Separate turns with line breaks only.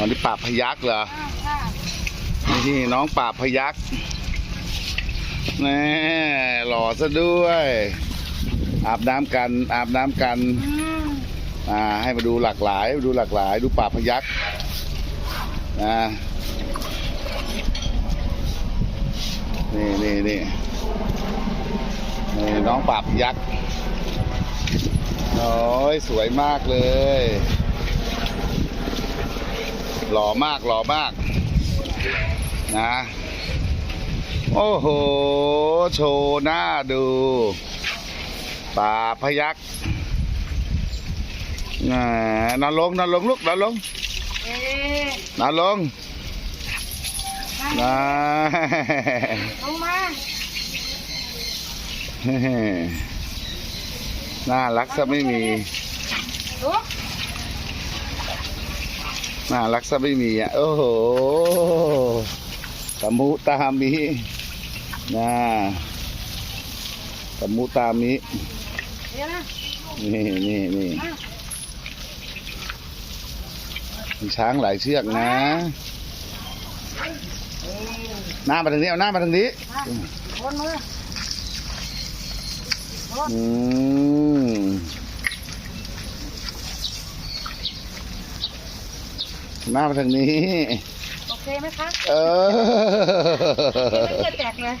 อ๋อนี่ป่าบพยักเหรอ
อ้าวค่ะ
นี่น้องป่าบพยักแน่หล่อซะด้วย อาบน้ำกัน อาบน้ำกัน
อ่า
ให้มาดูหลากหลาย ดูหลากหลาย ดูป่าบพยักอ่านี่นี่นี่นี่น้องป่าบพยักโอ้ยสวยมากเลย หล่อมากหล่อมาก นะ โอ้โห โชว์หน้าดูป่าพยักน่ะนอนลงนอนลงลูกนอนลง
เอ๊ะ
นอนลง
มา
นะ
ลงมา
น่ารักซะไม่มี
ลุก
น่ารักซะไม่มีอะ โอ้โหตะมุตามินะตะมุตามิ
เดี๋ยวนะ
นี่นี่นี่
มา
มีช้างหลายเชือกนะ หน้ามาทางนี้ เอาหน้ามาทางนี้
มาวนมือ
อืม หน้ามาทางนี้
โอเคไหมคะ
เออ
เดี๋ยวมันจะแตกเลย